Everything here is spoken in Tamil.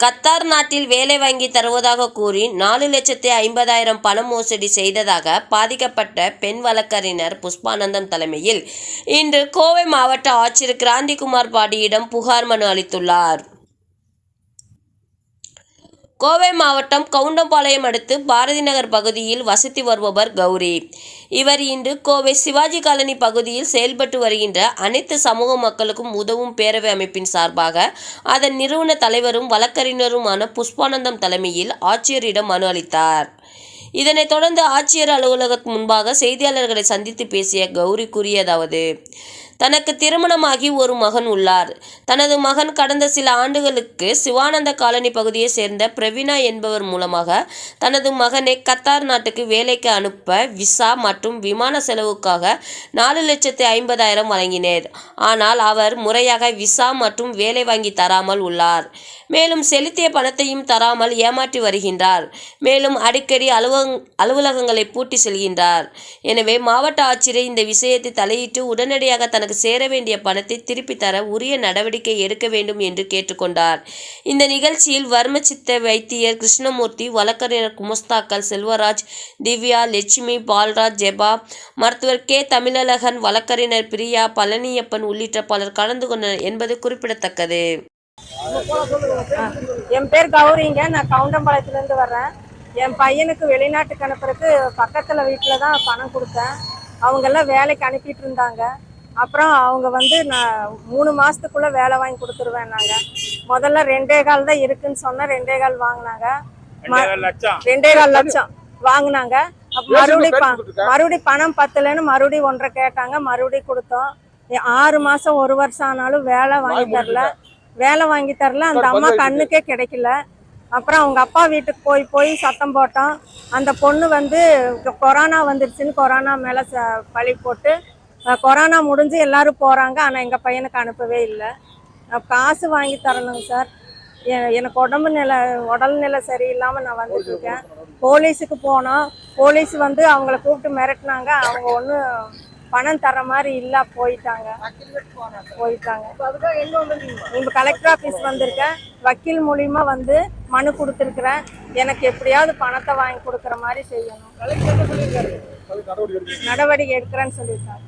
கத்தார் நாட்டில் வேலை வாங்கி தருவதாக கூறி நாலு லட்சத்தி ஐம்பதாயிரம் பண மோசடி செய்ததாக பாதிக்கப்பட்ட பெண் வழக்கறிஞர் புஷ்பானந்தம் தலைமையில் இன்று கோவை மாவட்ட ஆட்சியர் கிராந்திகுமார் பாடியிடம் புகார் மனு அளித்துள்ளார். கோவை மாவட்டம் கவுண்டம்பாளையம் அடுத்து பாரதி நகர் பகுதியில் வசித்து வருபவர் கௌரி. இவர் இன்று கோவை சிவாஜி காலனி பகுதியில் செயல்பட்டு வருகின்ற அனைத்து சமூக மக்களுக்கும் உதவும் பேரவை அமைப்பின் சார்பாக அதன் நிறுவன தலைவரும் வழக்கறிஞருமான புஷ்பானந்தம் தலைமையில் ஆட்சியரிடம் மனு அளித்தார். இதனைத் தொடர்ந்து ஆட்சியர் அலுவலகத்து முன்பாக செய்தியாளர்களை சந்தித்து பேசிய கௌரி கூறியதாவது தனக்கு திருமணமாகி ஒரு மகன் உள்ளார். தனது மகன் கடந்த சில ஆண்டுகளுக்கு சிவானந்த காலனி பகுதியை சேர்ந்த பிரவீனா என்பவர் மூலமாக தனது மகனை கத்தார் நாட்டுக்கு வேலைக்கு அனுப்ப விசா மற்றும் விமான செலவுக்காக நாலு லட்சத்து ஐம்பதாயிரம் வழங்கினர். ஆனால் அவர் முறையாக விசா மற்றும் வேலை வாங்கி தராமல் உள்ளார். மேலும் செலுத்திய பணத்தையும் தராமல் ஏமாற்றி வருகின்றார். மேலும் அடிக்கடி அலுவலங் அலுவலகங்களை பூட்டி செல்கின்றார். எனவே மாவட்ட ஆட்சியர் இந்த விஷயத்தை தலையிட்டு உடனடியாக தனக்கு சேர வேண்டிய பணத்தை திருப்பி தர உரிய நடவடிக்கை எடுக்க வேண்டும் என்று கேட்டுக்கொண்டார். இந்த நிகழ்ச்சியில் வர்மச்சித்த வைத்தியர் கிருஷ்ணமூர்த்தி வழக்கறிஞர் குமஸ்தாக்கள் செல்வராஜ் திவ்யா லட்சுமி பால்ராஜ் ஜெபா மருத்துவர் கே. தமிழழகன் வழக்கறிஞர் பிரியா பழனியப்பன் உள்ளிட்ட பலர் கலந்து கொண்டனர் என்பது குறிப்பிடத்தக்கது. என் பேர் கௌரிங்க. நான் கவுண்டம்பாளையத்துலேருந்து வர்றேன். என் பையனுக்கு வெளிநாட்டுக்கு அனுப்புறதுக்கு பக்கத்தில் வீட்டில் தான் பணம் கொடுத்தேன். அவங்கெல்லாம் வேலைக்கு அனுப்பிட்டு இருந்தாங்க. அப்புறம் அவங்க வந்து நான் மூணு மாதத்துக்குள்ளே வேலை வாங்கி கொடுத்துருவேன் நாங்கள் முதல்ல ரெண்டே கால் தான் இருக்குன்னு சொன்னால் ரெண்டே கால் வாங்கினாங்க. லட்சம். ரெண்டே கால் லட்சம் வாங்கினாங்க. மறுபடி மறுபடி பணம் பத்தலைன்னு மறுபடியும் ஒன்றரை கேட்டாங்க. மறுபடியும் கொடுத்தோம். ஆறு மாசம் ஒரு வருஷம் ஆனாலும் வேலை வாங்கி தரல. வேலை வாங்கி தரல. அந்த அம்மா கண்ணுக்கே கிடைக்கல. அப்புறம் அவங்க அப்பா வீட்டுக்கு போய் போய் சத்தம் போட்டோம். அந்த பொண்ணு வந்து கொரோனா வந்துருச்சுன்னு கொரோனா மேலே ச பழி போட்டு கொரோனா முடிஞ்சு எல்லாரும் போகிறாங்க ஆனால் எங்கள் பையனுக்கு அனுப்பவே இல்லை. அஹ், காசு வாங்கி தரணுங்க சார். எனக்கு உடம்பு நிலை உடல் நிலை சரியில்லாமல் நான் வந்துட்டு இருக்கேன். போலீஸுக்கு போனோம். போலீஸ் வந்து அவங்கள கூப்பிட்டு மிரட்டினாங்க. அவங்க ஒன்றும் பணம் தர மாதிரி இல்ல போயிட்டாங்க. போயிட்டாங்க. இப்போ கலெக்டர் ஆஃபீஸ் வந்திருக்கேன். வக்கீல் மூலியமா வந்து மனு கொடுத்துருக்குறேன். எனக்கு எப்படியாவது பணத்தை வாங்கி கொடுக்குற மாதிரி செய்யணும். நடவடிக்கை எடுக்கிறேன்னு சொல்லியிருக்காங்க.